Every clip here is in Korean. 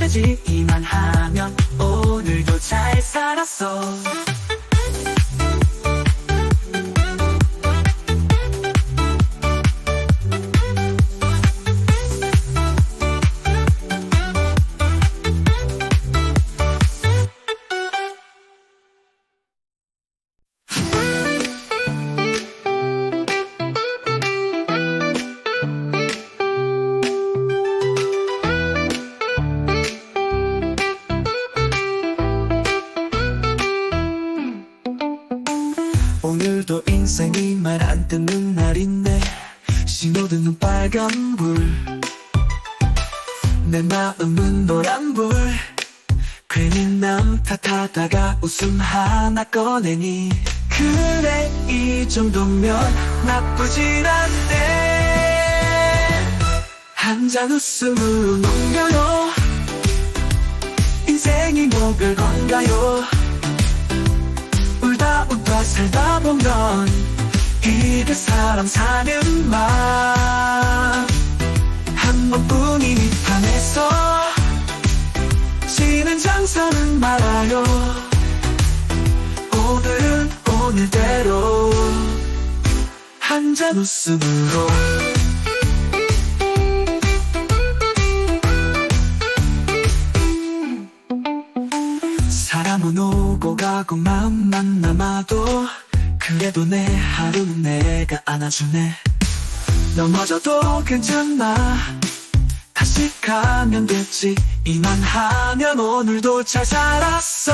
되지. 이만 하면 오늘도 잘 살았어 신호등은 빨간불. 내 마음은 노란불. 괜히 남 탓하다가 웃음 하나 꺼내니. 그래 이 정도면 나쁘진 않네. 한 잔 웃음으로 넘겨요. 인생이 뭐 별건가요? 울다 웃다 살다 보면 이게 사람 사는 맛한 번뿐인 이 판에서 지는 장사는 말아요. 오늘은 오늘대로 한 잔 웃음으로. 사람은 오고 가고 마음만 남아도 그래도 내 하루는 내가 안아주네. 넘어져도 괜찮아 다시 가면 됐지. 이만 하면 오늘도 잘 살았어.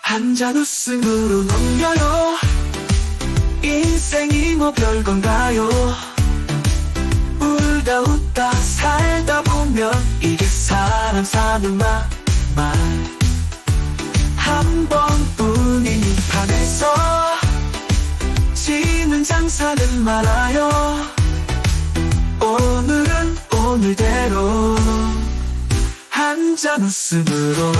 한잔 웃음으로 넘겨요. 인생이 뭐 별건가요? 울다 웃다 살다 보면 이게 사람 사는 맛 말. 한 번뿐 판에서 지는 장사는 말아요. 오늘은 오늘대로 한 잔 웃음으로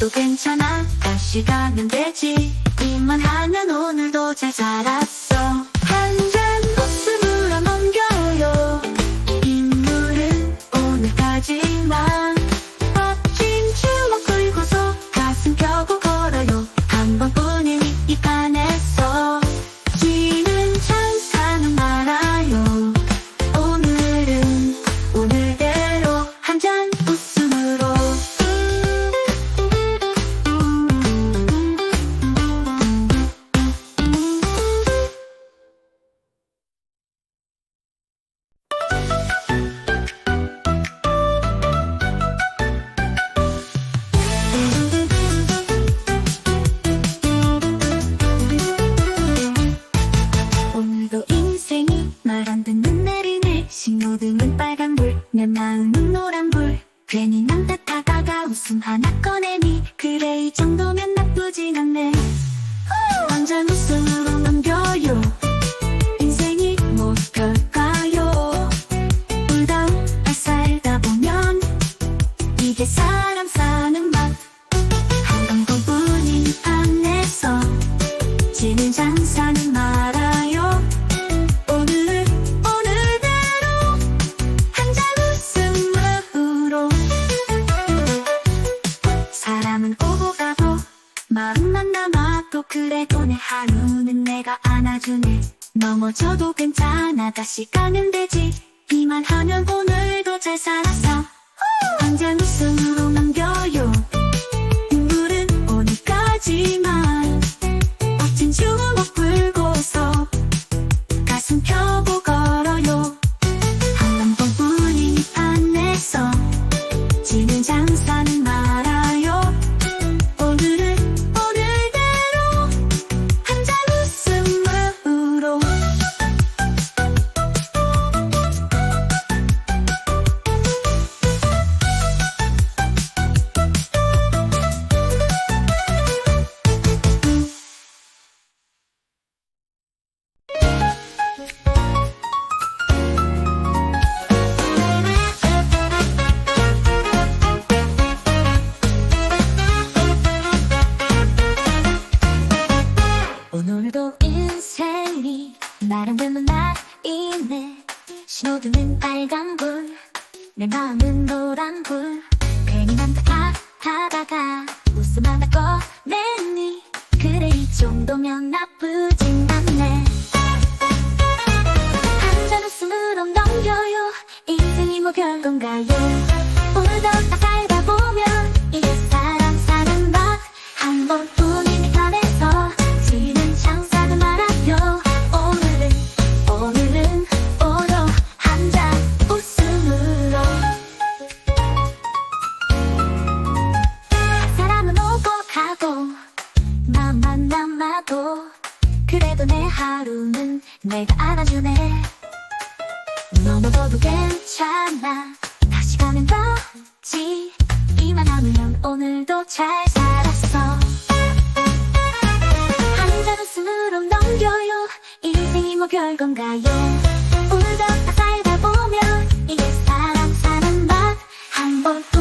또 괜찮아. 다시 가면 되지. 말 안 듣는 내리 내 신호등은 빨간불 내 마음은 노란불. 괜히 남 탓하다가 웃음 하나 꺼내니 그래 이 정도면 나쁘진 않네. 완전 웃음으로 불 괜히 난다 하다가 웃음 하나 꺼냈니. 그래 이 정도면 나쁘 울며 닭살다 보면 이게 사람 사는 법 한 번도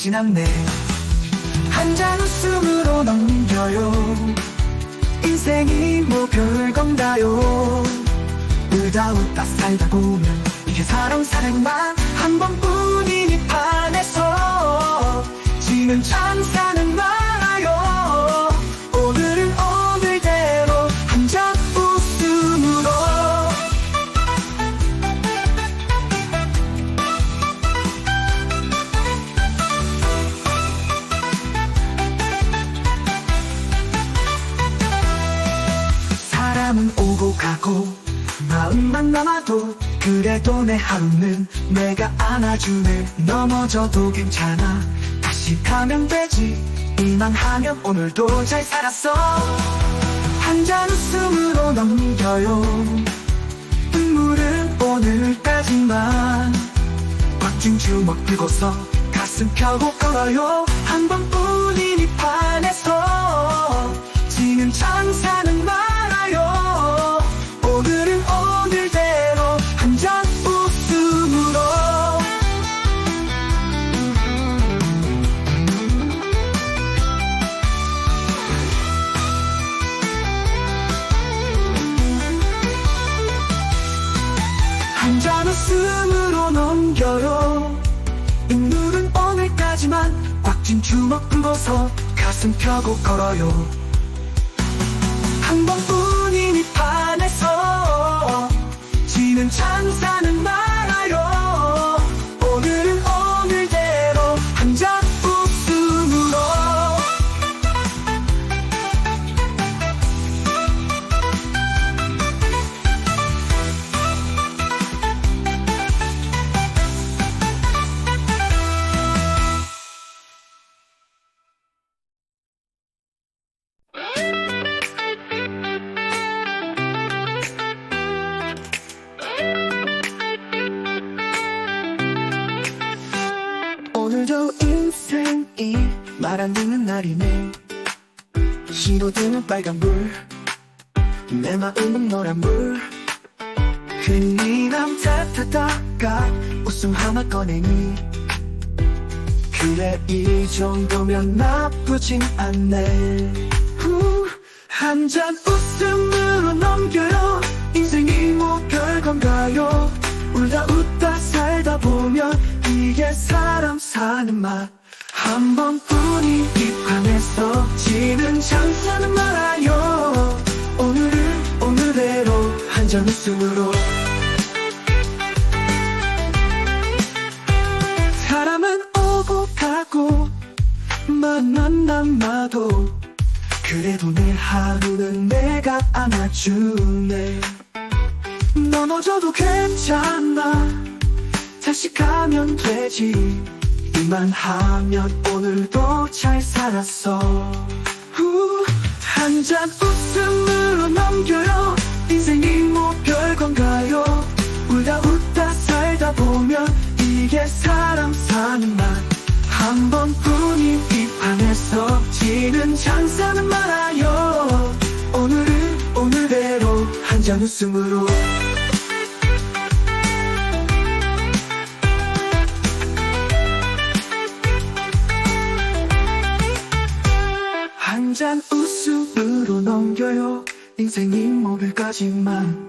보이진 않네. 한 잔 웃음으로 넘겨요. 인생이 뭐 별건가요? 울다 웃다 살다 보면 이게 사랑 사랑만 한 번뿐인 이 판에서 지는 참 사는 말 괜찮아. 다시 가면 되지. 이만하면 오늘도 잘 살았어. 한 잔 웃음으로 넘겨요. 눈물은 오늘까지만. 박진 주먹 들고서 가슴 펴고 걸어요. 한 번뿐인 이 판에서. 지금 천사 要有。 바람드는 날이네. 신호등은 빨간불. 내 마음은 노란불. 흔히 남 네 탓하다가 웃음 하나 꺼내니. 그래 이 정도면 나쁘진 않네. 한 잔 웃음으로 넘겨요. 인생이 뭐 별건가요? 울다 웃다 살다 보면 이게 사람 사는 맛. 한 번뿐인 이 판에서 지는 장사는 말아요. 오늘은 오늘대로 한 잔 웃음으로. 사람은 오고 가고 만난 남마도 그래도 내 하루는 내가 안아주네. 넘어져도 괜찮아. 다시 가면 되지 이만하면 오늘도 잘 살았어. 한 잔 웃음으로 넘겨요. 인생이 뭐 별건가요? 울다 웃다 살다 보면 이게 사람 사는 맛. 한 번뿐인 이 판에서 지는 장사는 말아요. 오늘은 오늘대로 한 잔 웃음으로 잔 웃음으로 넘겨요. 인생이 모를까지만.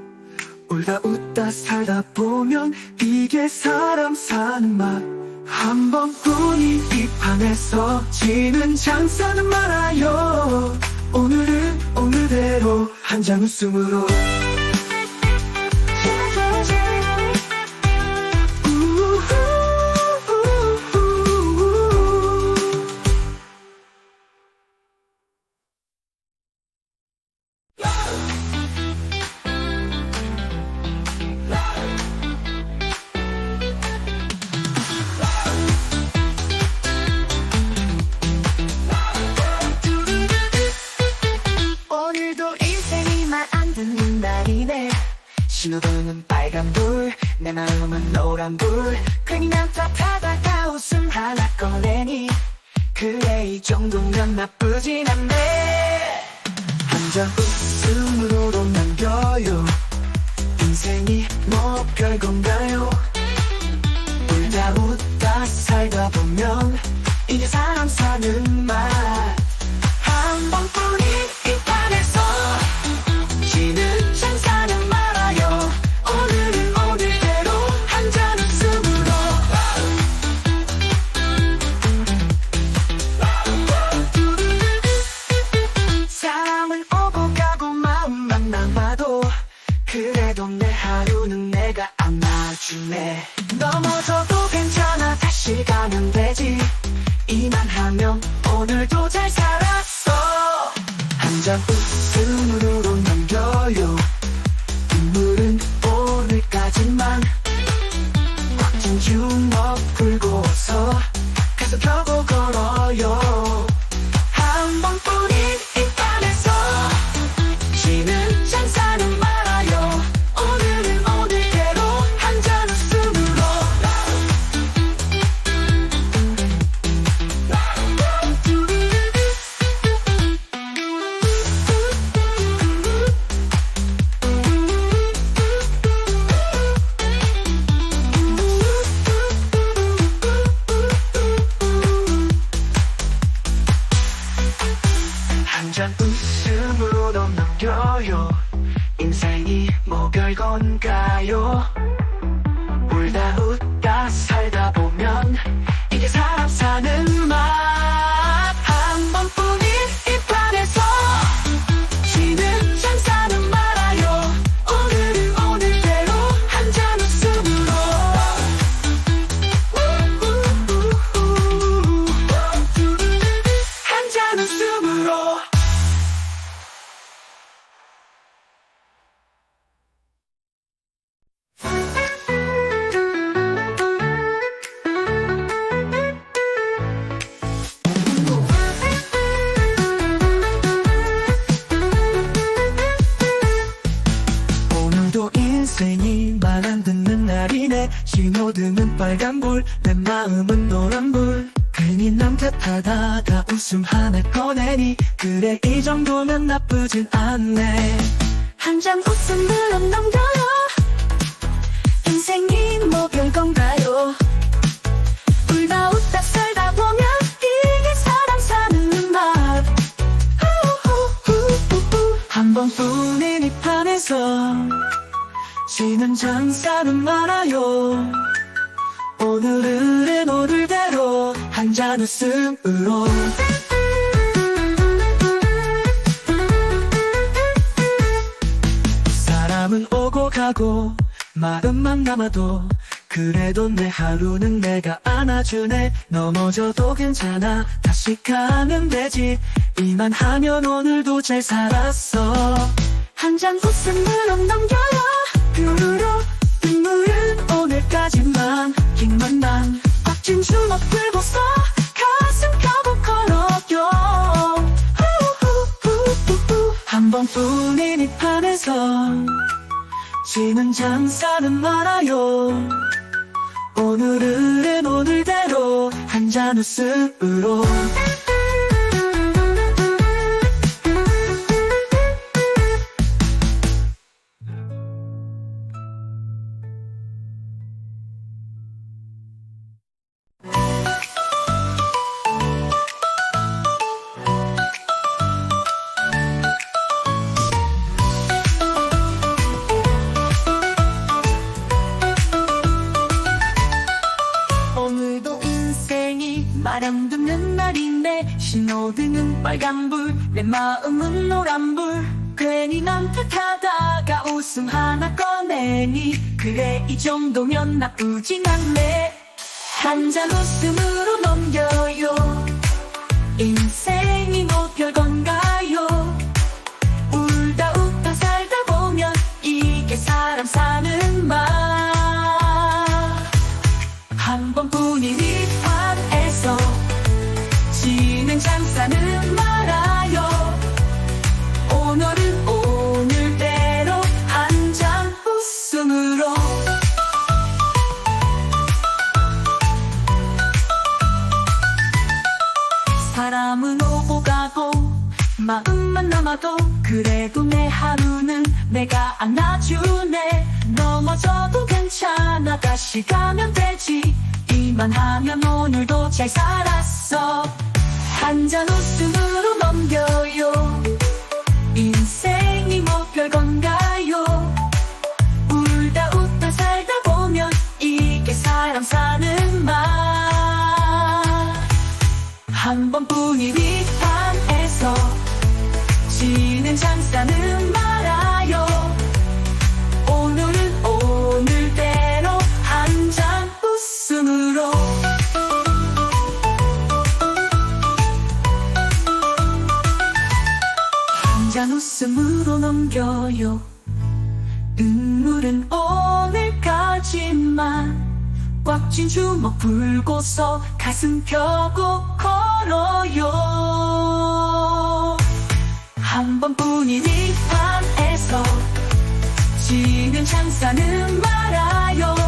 울다 웃다 살다 보면 이게 사람 사는 맛. 한 번뿐인 이 판에서 지는 장사는 말아요. 오늘은 오늘대로 한 잔 웃음으로 뭐 별건가 지는 장사는 많아요. 오늘은 오늘대로 한 잔 웃음으로. 사람은 오고 가고 마음만 남아도 그래도 내 하루는 내가 안아주네. 넘어져도 괜찮아. 다시 가면 되지. 이만 하면 오늘도 잘 살았어. 한 잔 웃음으로 넘겨요. 뾰로로 눈물은 오늘까지만. 힘만 난 꽉진 주먹 들고서 가슴 펴고 걸어요. 한 번뿐인 이 판에서 지는 장사는 말아요. 오늘은 오늘대로 한 잔 웃음으로 내 마음은 노란불. 괜히 난 탓하다가 웃음 하나 꺼내니 그래 이 정도면 나쁘진 않네. 한 잔 웃음으로 넘겨요. 인생이 뭐 별건가요? 울다 웃다 살다 보면 이게 사람 사는 맛 한 번뿐인 이 판에서 지는 장사는 말 남아도 그래도 내 하루는 내가 안아주네. 넘어져도 괜찮아. 다시 가면 되지. 이만 하면 오늘도 잘 살았어. 한 잔 웃음으로 넘겨요. 인생이 뭐 별건가요? 울다 웃다 살다 보면 이게 사람 사는 맛. 한 번뿐인 이 지는 장사는 말아요. 오늘은 오늘대로 한 잔 웃음으로. 한 잔 웃음으로 넘겨요. 눈물은 오늘까지만. 꽉쥔 주먹 불고서 가슴 펴고 걸어요 한 번뿐인 이 판에서. 지는 장사는 말아요